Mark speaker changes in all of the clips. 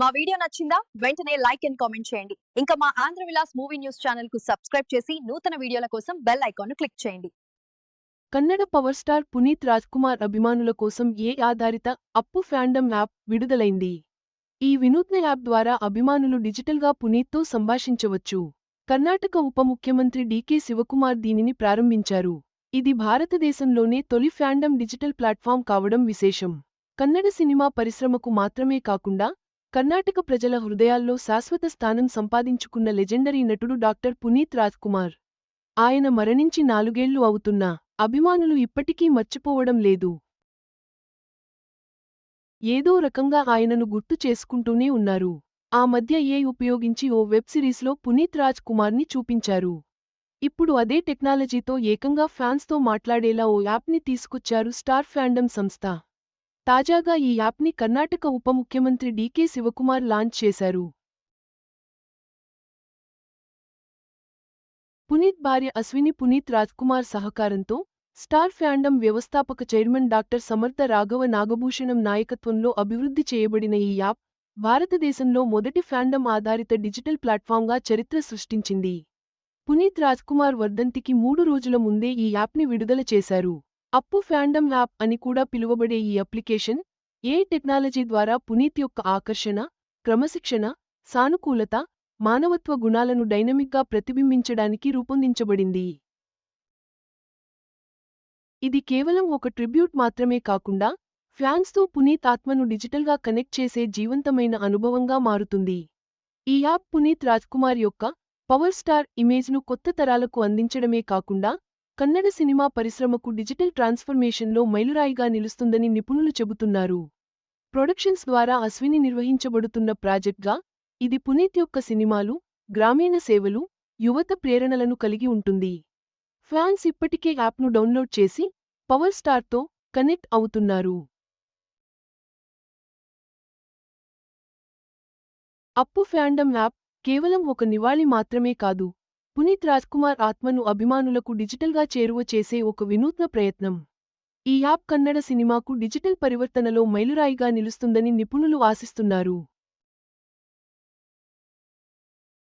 Speaker 1: మా వీడియో నచ్చిందా? వెంటనే లైక్ అండ్ కామెంట్ చేయండి. ఇంకా మా ఆంధ్ర విలాస్ మూవీ న్యూస్ ఛానల్కు సబ్స్క్రైబ్ చేసి నూతన వీడియోల కోసం బెల్ ఐకాన్ను క్లిక్ చేయండి.
Speaker 2: కన్నడ పవర్ స్టార్ పునీత్ రాజ్ కుమార్ అభిమానుల కోసం ఏ ఆధారిత అప్పు ఫ్యాండమ్ యాప్ విడుదలైంది? ఈ వినూత్న యాప్ ద్వారా అభిమానులు డిజిటల్గా పునీత్తో సంభాషించవచ్చు. కర్ణాటక ఉప ముఖ్యమంత్రి డీకే శివకుమార్ దీనిని ప్రారంభించారు. ఇది భారతదేశంలోనే తొలి ఫ్యాండమ్ డిజిటల్ ప్లాట్ఫామ్ కావడం విశేషం. కన్నడ సినిమా పరిశ్రమకు మాత్రమే కాకుండా కర్ణాటక ప్రజల హృదయాల్లో శాశ్వత స్థానం సంపాదించుకున్న లెజెండరీ నటుడు డాక్టర్ పునీత్ రాజ్కుమార్. ఆయన మరణించి నాలుగేళ్ళు అవుతున్నా అభిమానులు ఇప్పటికీ మర్చిపోవడం లేదు. ఏదో రకంగా ఆయనను గుర్తు చేసుకుంటూనే ఉన్నారు. ఆ మధ్య ఏ ఉపయోగించి ఓ వెబ్ సిరీస్లో పునీత్ రాజ్ కుమార్ని చూపించారు. ఇప్పుడు అదే టెక్నాలజీతో ఏకంగా ఫ్యాన్స్తో మాట్లాడేలా ఓ యాప్ని తీసుకొచ్చారు స్టార్ ఫ్యాండమ్ సంస్థ. తాజాగా ఈ యాప్ని కర్ణాటక ఉప ముఖ్యమంత్రి డీకే శివకుమార్ లాంచ్ చేశారు. పునీత్ భార్య అశ్విని పునీత్ రాజ్కుమార్ సహకారంతో స్టార్ ఫ్యాండమ్ వ్యవస్థాపక చైర్మన్ డాక్టర్ సమర్థ రాఘవ నాగభూషణం నాయకత్వంలో అభివృద్ధి చేయబడిన ఈ యాప్ భారతదేశంలో మొదటి ఫ్యాండమ్ ఆధారిత డిజిటల్ ప్లాట్ఫామ్గా చరిత్ర సృష్టించింది. పునీత్ రాజ్కుమార్ వర్ధంతికి మూడు రోజుల ముందే ఈ యాప్ని విడుదల చేశారు. అప్పు ఫ్యాండమ్ యాప్ అని కూడా పిలువబడే ఈ అప్లికేషన్ ఏ టెక్నాలజీ ద్వారా పునీత్ యొక్క ఆకర్షణ క్రమశిక్షణ సానుకూలత మానవత్వ గుణాలను డైనమిక్గా ప్రతిబింబించడానికి రూపొందించబడింది. ఇది కేవలం ఒక ట్రిబ్యూట్ మాత్రమే కాకుండా ఫ్యాన్స్తో పునీత్ ఆత్మను డిజిటల్గా కనెక్ట్ చేసే జీవంతమైన అనుభవంగా మారుతుంది. ఈ యాప్ పునీత్ రాజ్కుమార్ యొక్క పవర్ స్టార్ ఇమేజ్ను కొత్త తరాలకు అందించడమే కాకుండా కన్నడ సినిమా పరిశ్రమకు డిజిటల్ ట్రాన్స్ఫర్మేషన్లో మైలురాయిగా నిలుస్తుందని నిపుణులు చెబుతున్నారు. ప్రొడక్షన్స్ ద్వారా అశ్విని నిర్వహించబడుతున్న ప్రాజెక్ట్గా ఇది పునీత్ యొక్క సినిమాలు గ్రామీణ సేవలు యువత ప్రేరణలను కలిగి ఉంటుంది. ఫ్యాన్స్ ఇప్పటికే యాప్ను డౌన్లోడ్ చేసి పవర్ స్టార్తో కనెక్ట్ అవుతున్నారు. అప్పు ఫ్యాండమ్ యాప్ కేవలం ఒక నివాళి మాత్రమే కాదు పునీత్ రాజ్కుమార్ ఆత్మను అభిమానులకు డిజిటల్గా చేరువ చేసే ఒక వినూత్న ప్రయత్నం. ఈ యాప్ కన్నడ సినిమాకు డిజిటల్ పరివర్తనలో మైలురాయిగా నిలుస్తుందని నిపుణులు ఆశిస్తున్నారు.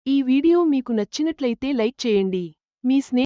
Speaker 2: ఈ వీడియో మీకు నచ్చినట్లయితే లైక్ చేయండి. మీ స్నేహ